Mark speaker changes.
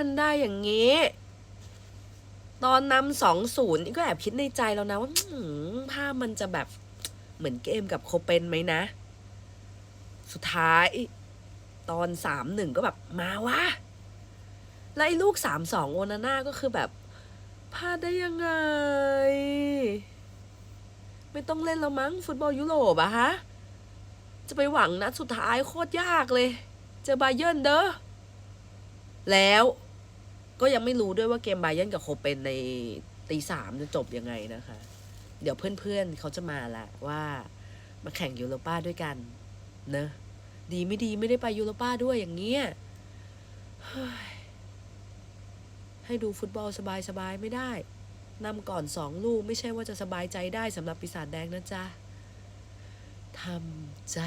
Speaker 1: มันได้อย่างงี้ ตอนนำสองศูนย์ก็แอบคิดในใจแล้วนะว่าอื้อหือภาพมันจะแบบเหมือนเกมกับโคเปนไหมนะ สุดท้ายตอนสามหนึ่งก็แบบมาวะแล้วไอ้ลูกสามสองโอนาน่าก็คือแบบพลาดได้ยังไง ไม่ต้องเล่นแล้วมั้ง ฟุตบอลยุโรปอะฮะ จะไปหวังนัดสุดท้ายโคตรยากเลย เจอบาเยิร์นเด้อแล้ว ก็ยังไม่รู้ด้วยว่าเกมไบเยิร์นกับโคเปนในตีสามจะจบยังไงนะคะ เดี๋ยวเพื่อนๆเขาจะมาละว่ามาแข่งยูโรป้าด้วยกัน เนอะดีไม่ดีไม่ได้ไปยูโรป้าด้วยอย่างเงี้ยให้ดูฟุตบอลสบายๆไม่ได้นำก่อนสองลูกไม่ใช่ว่าจะสบายใจได้สำหรับปีศาจแดงนะจ๊ะทำใจ